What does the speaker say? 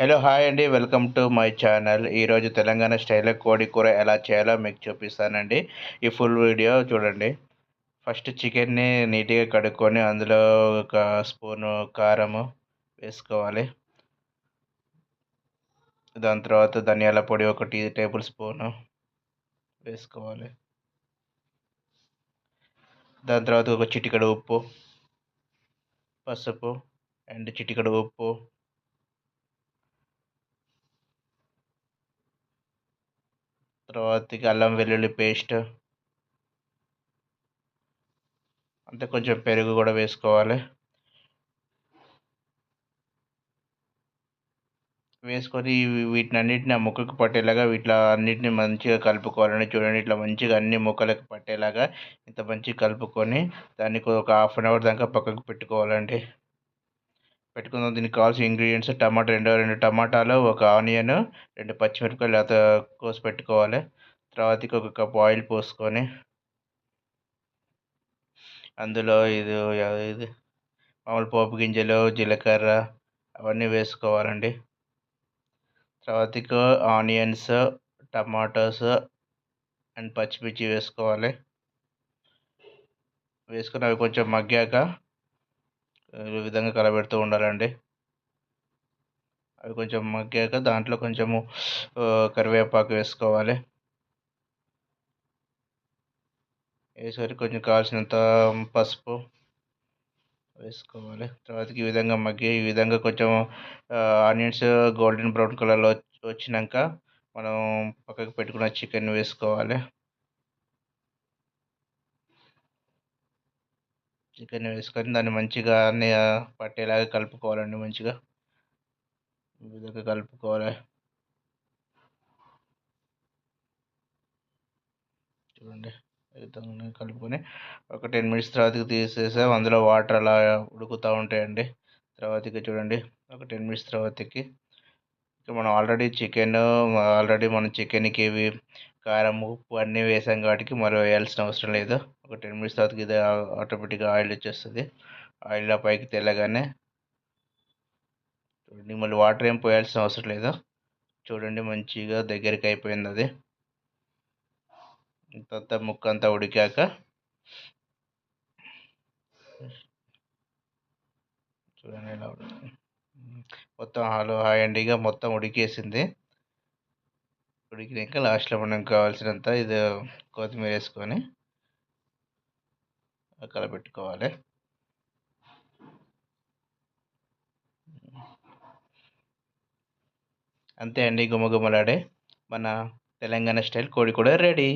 Hello hi అండి. Welcome to my channel ఈరోజు తెలంగాణ స్టైల్లో కోడి కూర ఎలా చేయాలో మీకు చూపిస్తానండి. ఈ ఫుల్ వీడియో చూడండి. ఫస్ట్ చికెన్ని నీట్గా కడుక్కొని అందులో ఒక స్పూను కారము వేసుకోవాలి. దాని తర్వాత ధనియాల పొడి ఒక టీ టేబుల్ స్పూను వేసుకోవాలి. దాని తర్వాత ఒక చిటికడు ఉప్పు పసుపు అండ్ చిటికడు ఉప్పు తర్వాతకి అల్లం వెల్లుల్లి పేస్ట్. అంతే కొంచెం పెరుగు కూడా వేసుకోవాలి. వేసుకొని వీటిని అన్నిటిని ఆ ముక్కకు పట్టేలాగా వీటిలో అన్నిటిని మంచిగా కలుపుకోవాలని చూడండి. ఇట్లా మంచిగా అన్ని ముక్కలకు పట్టేలాగా ఇంత మంచిగా కలుపుకొని దానికి ఒక హాఫ్ అన్ అవర్ దాకా పక్కకు పెట్టుకోవాలండి. పెట్టుకుందాం. దీనికి కావాల్సిన ఇంగ్రీడియంట్స్ టమాటా రెండు రెండు టమాటాలు ఒక ఆనియన్ రెండు పచ్చిమిరపకాయలు అత కోసి పెట్టుకోవాలి. తర్వాతకి ఒక కప్ ఆయిల్ పోసుకొని అందులో ఇది ఇది మామూలు పోపు గింజలు జీలకర్ర అవన్నీ వేసుకోవాలండి. తర్వాతకి ఆనియన్స్ టమాటోస్ అండ్ పచ్చిమిర్చి వేసుకోవాలి. వేసుకుని అవి కొంచెం మగ్గాక ఈ విధంగా కలబెడుతూ ఉండాలండి. అవి కొంచెం మగ్గాక దాంట్లో కొంచెము కరివేపాకు వేసుకోవాలి. వేసుకొని కొంచెం కావాల్సినంత పసుపు వేసుకోవాలి. తర్వాత ఈ విధంగా మగ్గి ఈ విధంగా కొంచెం ఆనియన్స్ గోల్డెన్ బ్రౌన్ కలర్లో వచ్చినాక మనం పక్కకు పెట్టుకున్న చికెన్ వేసుకోవాలి. చికెన్ వేసుకొని దాన్ని మంచిగా అన్ని పట్టేలాగా కలుపుకోవాలండి మంచిగా. ఈ విధంగా కలుపుకోవాలి. చూడండి విధంగా కలుపుకొని ఒక టెన్ మినిట్స్ తర్వాతకి తీసేసాం అందులో వాటర్ అలా ఉడుకుతూ ఉంటాయండి. తర్వాతకి చూడండి ఒక టెన్ మినిట్స్ తర్వాతకి మనం ఆల్రెడీ చికెన్ ఆల్రెడీ మనం చికెన్కి ఇవి కారం ఉప్పు అన్నీ వేసాం కాబట్టి మరో వేయాల్సిన అవసరం లేదు. ఒక టెన్ మినిట్స్ తర్వాత ఇది ఆటోమేటిక్గా ఆయిల్ వచ్చేస్తుంది. ఆయిల్ పైకి తెల్లగానే చూడండి మళ్ళీ వాటర్ ఏం పోయాల్సిన అవసరం లేదు. చూడండి మంచిగా దగ్గరికి అయిపోయింది అది. తర్వాత ముక్క అంతా ఉడికాక చూడండి ఎలా ఉంటుంది మొత్తం హాలో హాయ్ అండిగా మొత్తం ఉడికేసింది. ఉడికినాక లాస్ట్లో మనం కావాల్సినంత ఇది కొత్తిమీర వేసుకొని కలపెట్టుకోవాలి అంతే అండి గుమగుమలాడే మన తెలంగాణ స్టైల్ కోడి కూడా రెడీ.